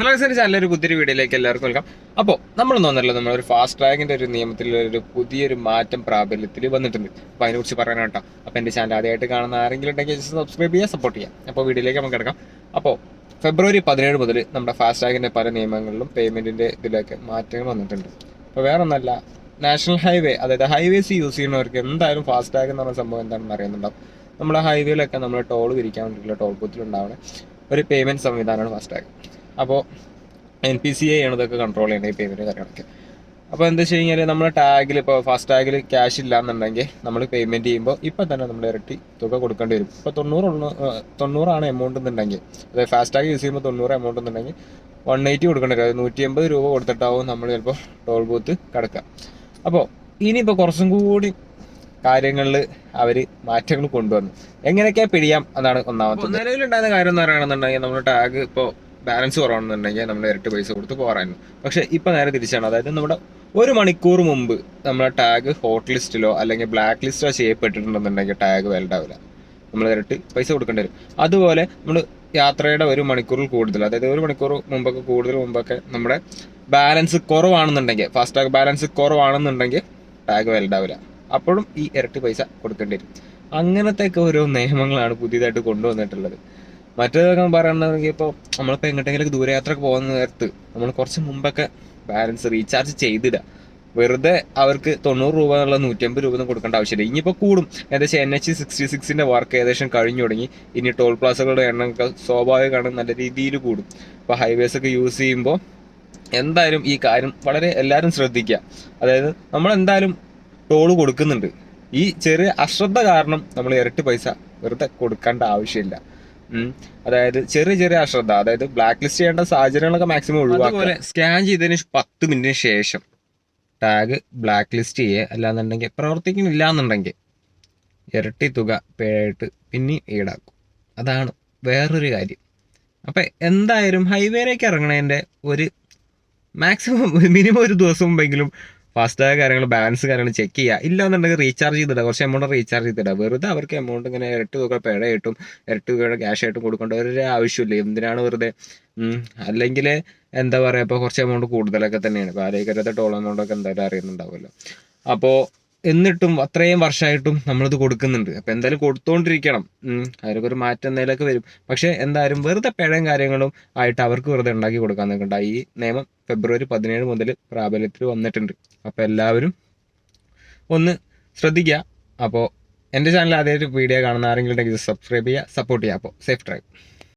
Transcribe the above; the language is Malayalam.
ഹലോ സാർ നല്ലൊരു പുതിയൊരു വീഡിയോയിലേക്ക് എല്ലാവർക്കും വെൽക്കം. അപ്പോൾ നമ്മൾ ഒന്നല്ലോ നമ്മൾ ഒരു ഫാസ്റ്റ് ട്രാഗിന്റെ ഒരു നിയമത്തിൽ ഒരു പുതിയൊരു മാറ്റം പ്രാബല്യത്തിൽ വന്നിട്ടുണ്ട്. അപ്പോൾ അതിനെക്കുറിച്ച് പറയാനാണ് കേട്ടോ. അപ്പോൾ എന്റെ ചാനൽ ആദ്യമായിട്ട് കാണുന്ന ആരെങ്കിലും ഉണ്ടെങ്കിൽ സബ്സ്ക്രൈബ് ചെയ്യുക സപ്പോർട്ട് ചെയ്യാം. അപ്പോൾ വീഡിയോയിലേക്ക് നമുക്ക് കിടക്കാം. അപ്പോൾ ഫെബ്രുവരി പതിനേഴ് മുതൽ നമ്മുടെ ഫാസ്റ്റ് ട്രാഗിന്റെ പല നിയമങ്ങളിലും പേയ്മെന്റിന്റെ ഇതിലൊക്കെ മാറ്റങ്ങൾ വന്നിട്ടുണ്ട്. അപ്പോൾ വേറെ ഒന്നല്ല നാഷണൽ ഹൈവേ അതായത് ഹൈവേസ് യൂസ് ചെയ്യുന്നവർക്ക് എന്തായാലും ഫാസ്റ്റ് ടാഗ് എന്ന് പറഞ്ഞ സംഭവം എന്താണെന്ന് അറിയുന്നുണ്ടാവും. നമ്മുടെ ഹൈവേയിലൊക്കെ നമ്മൾ ടോൾ പിരിക്കാൻ വേണ്ടിയിട്ടുള്ള ടോൾ ബൂത്തിലുണ്ടാവുന്ന ഒരു പേയ്മെന്റ് സംവിധാനമാണ് ഫാസ്റ്റ് ടാഗ് അപ്പോൾ എൻ പി സി ഐ ആണ് ഇതൊക്കെ കൺട്രോൾ ചെയ്യുന്നത് ഈ പേയ്മെന്റ് കാര്യങ്ങളൊക്കെ. അപ്പോൾ എന്താ വെച്ച് കഴിഞ്ഞാൽ നമ്മുടെ ടാഗിൽ ഇപ്പോൾ ഫാസ്റ്റ് ടാഗിൽ ക്യാഷ് ഇല്ല എന്നുണ്ടെങ്കിൽ നമ്മൾ പേയ്മെന്റ് ചെയ്യുമ്പോൾ ഇപ്പം തന്നെ നമ്മൾ ഇരട്ടി തുക കൊടുക്കേണ്ടി വരും. ഇപ്പോൾ തൊണ്ണൂറ് തൊണ്ണൂറാണ് എമൗണ്ട് എന്നുണ്ടെങ്കിൽ. അതായത് ഫാസ്റ്റ് ടാഗ് യൂസ് ചെയ്യുമ്പോൾ തൊണ്ണൂറ് എമൗണ്ട് എന്നുണ്ടെങ്കിൽ വൺ എയ്റ്റി കൊടുക്കേണ്ടി വരും. നൂറ്റി എൺപത് രൂപ കൊടുത്തിട്ടാവും നമ്മൾ ചിലപ്പോൾ ടോൾ ബൂത്ത് കിടക്കുക അപ്പോൾ ഇനിയിപ്പോൾ കുറച്ചും കൂടി കാര്യങ്ങളിൽ അവർ മാറ്റങ്ങൾ കൊണ്ടുവന്നു. എങ്ങനെയൊക്കെ പിടിയാം എന്നാണ് ഒന്നാമത്തെ നിലവിലുണ്ടായിരുന്ന കാര്യം എന്ന് പറയുകയാണെന്നുണ്ടെങ്കിൽ നമ്മൾ ടാഗ് ഇപ്പോൾ ബാലൻസ് കുറവാണെന്നുണ്ടെങ്കിൽ നമ്മൾ ഇരട്ടി പൈസ കൊടുത്ത് പോകാറായിരുന്നു. പക്ഷേ ഇപ്പം നേരെ തിരിച്ചാണ്. അതായത് നമ്മുടെ ഒരു മണിക്കൂർ മുമ്പ് നമ്മളെ ടാഗ് ഹോട്ട് ലിസ്റ്റിലോ അല്ലെങ്കിൽ ബ്ലാക്ക് ലിസ്റ്റോ ചെയ്യപ്പെട്ടിട്ടുണ്ടെന്നുണ്ടെങ്കിൽ ടാഗ് വാലിഡ് ആവില്ല. നമ്മൾ ഇരട്ടി പൈസ കൊടുക്കേണ്ടി വരും. അതുപോലെ നമ്മൾ യാത്രയുടെ ഒരു മണിക്കൂറിൽ കൂടുതൽ അതായത് ഒരു മണിക്കൂർ മുമ്പൊക്കെ കൂടുതൽ മുമ്പൊക്കെ നമ്മുടെ ബാലൻസ് കുറവാണെന്നുണ്ടെങ്കിൽ ഫാസ്റ്റ് ടാഗ് ബാലൻസ് കുറവാണെന്നുണ്ടെങ്കിൽ ടാഗ് വാലിഡ് ആവില്ല. അപ്പോഴും ഈ ഇരട്ടി പൈസ കൊടുക്കേണ്ടി വരും. അങ്ങനത്തെ ഒക്കെ ഓരോ നിയമങ്ങളാണ് പുതിയതായിട്ട് കൊണ്ടുവന്നിട്ടുള്ളത്. മറ്റേതൊക്കെ പറയുകയാണെങ്കിൽ ഇപ്പോൾ നമ്മളിപ്പോൾ എങ്ങോട്ടെങ്കിലും ദൂരയാത്രക്ക് പോകുന്ന നേരത്ത് നമ്മൾ കുറച്ച് മുമ്പൊക്കെ ബാലൻസ് റീചാർജ് ചെയ്തിടുക വെറുതെ അവർക്ക് തൊണ്ണൂറ് രൂപ എന്നുള്ള നൂറ്റമ്പത് രൂപ ഒന്നും കൊടുക്കേണ്ട ആവശ്യമില്ല. ഇനിയിപ്പോൾ കൂടും. ഏകദേശം എൻ എച്ച് സിക്സ്റ്റി സിക്സിന്റെ വർക്ക് ഏകദേശം കഴിഞ്ഞു തുടങ്ങി. ഇനി ടോൾ പ്ലാസകളുടെ എണ്ണമൊക്കെ സ്വാഭാവികമാണ് നല്ല രീതിയിൽ കൂടും. ഇപ്പോൾ ഹൈവേസ് ഒക്കെ യൂസ് ചെയ്യുമ്പോൾ എന്തായാലും ഈ കാര്യം വളരെ എല്ലാവരും ശ്രദ്ധിക്കുക അതായത് നമ്മൾ എന്തായാലും ടോൾ കൊടുക്കുന്നുണ്ട്. ഈ ചെറിയ അശ്രദ്ധ കാരണം നമ്മൾ ഇരട്ടി പൈസ വെറുതെ കൊടുക്കേണ്ട ആവശ്യമില്ല. അതായത് ചെറിയ ചെറിയ അശ്രദ്ധ അതായത് ബ്ലാക്ക് ലിസ്റ്റ് ചെയ്യേണ്ട സാഹചര്യങ്ങളൊക്കെ മാക്സിമം ഒഴിവാക്കുക. സ്കാൻ ചെയ്തതിന് പത്ത് മിനിറ്റിന് ശേഷം ടാഗ് ബ്ലാക്ക് ലിസ്റ്റ് ചെയ്യുക അല്ലാന്നുണ്ടെങ്കിൽ പ്രവർത്തിക്കുന്നില്ല എന്നുണ്ടെങ്കിൽ ഇരട്ടി തുക പേഴായിട്ട് പിന്നെയും ഈടാക്കും. അതാണ് വേറൊരു കാര്യം. അപ്പം എന്തായാലും ഹൈവേയിലേക്ക് ഇറങ്ങണതിന്റെ ഒരു മാക്സിമം മിനിമം ഒരു ദിവസം മുമ്പെങ്കിലും ഫാസ്റ്റാഗ് കാര്യങ്ങൾ ബാലൻസ് കാര്യങ്ങൾ ചെക്ക് ചെയ്യുക ഇല്ലാന്നുണ്ടെങ്കിൽ റീചാർജ് ചെയ്തിടുക കുറച്ച് എമൗണ്ട് റീചാർജ് ചെയ്തിടുക വെറുതെ അവർക്ക് എമൗണ്ട് ഇങ്ങനെ ഇരട്ടി തുക പേടയായിട്ടും ഇരട്ടി തുകയുടെ ക്യാഷ് ആയിട്ടും കൊടുക്കേണ്ട ഒരു ആവശ്യമില്ല. എന്തിനാണ് വെറുതെ? അല്ലെങ്കിൽ എന്താ പറയുക ഇപ്പോൾ കുറച്ച് എമൗണ്ട് കൂടുതലൊക്കെ തന്നെയാണ്. ഇപ്പോൾ ആരോഗ്യത്തെ ടോൾ എന്തായാലും അറിയുന്നുണ്ടാവുമല്ലോ. അപ്പോൾ എന്നിട്ടും അത്രയും വർഷമായിട്ടും നമ്മളിത് കൊടുക്കുന്നുണ്ട്. അപ്പം എന്തായാലും കൊടുത്തോണ്ടിരിക്കണം. ഉം. അതിലൊക്കെ ഒരു മാറ്റം എന്തെങ്കിലുമൊക്കെ വരും. പക്ഷേ എന്തായാലും വെറുതെ പിഴയും കാര്യങ്ങളും ആയിട്ട് അവർക്ക് വെറുതെ ഉണ്ടാക്കി കൊടുക്കാൻ നിൽക്കണ്ട. ഈ നിയമം ഫെബ്രുവരി പതിനേഴ് മുതൽ പ്രാബല്യത്തിൽ വന്നിട്ടുണ്ട്. അപ്പോൾ എല്ലാവരും ഒന്ന് ശ്രദ്ധിക്കുക അപ്പോൾ എന്റെ ചാനൽ ആദ്യമായിട്ട് വീഡിയോ കാണുന്ന ആരെങ്കിലും ഉണ്ടെങ്കിൽ സബ്സ്ക്രൈബ് ചെയ്യുക സപ്പോർട്ട് ചെയ്യുക. അപ്പോൾ സേഫ് ഡ്രൈവ്